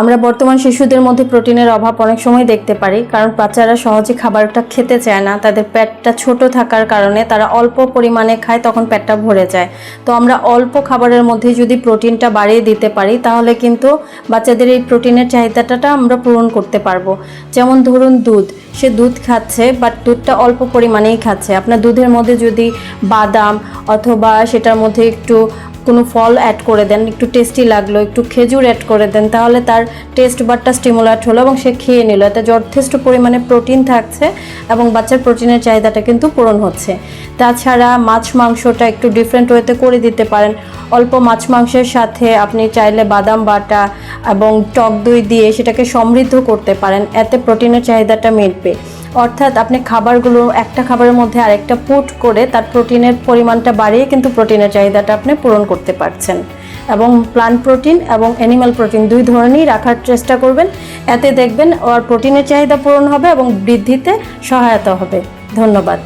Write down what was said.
আমরা বর্তমান শিশুদের মধ্যে প্রোটিনের অভাব অনেক সময় দেখতে পারি, কারণ বাচ্চারা সহজে খাবারটা খেতে চায় না, তাদের পেটটা ছোট থাকার কারণে তারা অল্প পরিমাণে খায়, তখন পেটটা ভরে যায়। তো আমরা অল্প খাবারের মধ্যে যদি প্রোটিনটা বাড়িয়ে দিতে পারি, তাহলে কিন্তু বাচ্চাদের এই প্রোটিনের চাহিদাটা আমরা পূরণ করতে পারব। যেমন ধরুন দুধ, সে দুধ খাচ্ছে বাট দুধটা অল্প পরিমাণেই খাচ্ছে। আপনার দুধের মধ্যে যদি বাদাম অথবা সেটার মধ্যে একটু কোনো ফল অ্যাড করে দেন, একটু টেস্টি লাগল, একটু খেজুর অ্যাড করে দেন, তাহলে তার টেস্ট বারটা স্টিমুলেট হলো এবং সে খেয়ে নিল। এতে যথেষ্ট পরিমাণে প্রোটিন থাকছে এবং বাচ্চার প্রোটিনের চাহিদাটা কিন্তু পূরণ হচ্ছে। তাছাড়া মাছ মাংসটা একটু ডিফারেন্ট ওয়েতে করে দিতে পারেন। অল্প মাছ মাংসের সাথে আপনি চাইলে বাদাম বাটা এবং টক দই দিয়ে সেটাকে সমৃদ্ধ করতে পারেন। এতে প্রোটিনের চাহিদাটা মিটবে। অর্থাৎ আপনি খাবারগুলো একটা খাবারের মধ্যে আরেকটা পুট করে তার প্রোটিনের পরিমাণটা বাড়িয়ে কিন্তু প্রোটিনের চাহিদাটা আপনি পূরণ করতে পারছেন। এবং প্লান্ট প্রোটিন এবং অ্যানিমাল প্রোটিন দুই ধরনেরই রাখার চেষ্টা করবেন। এতে দেখবেন ওর প্রোটিনের চাহিদা পূরণ হবে এবং বৃদ্ধিতে সহায়তা হবে। ধন্যবাদ।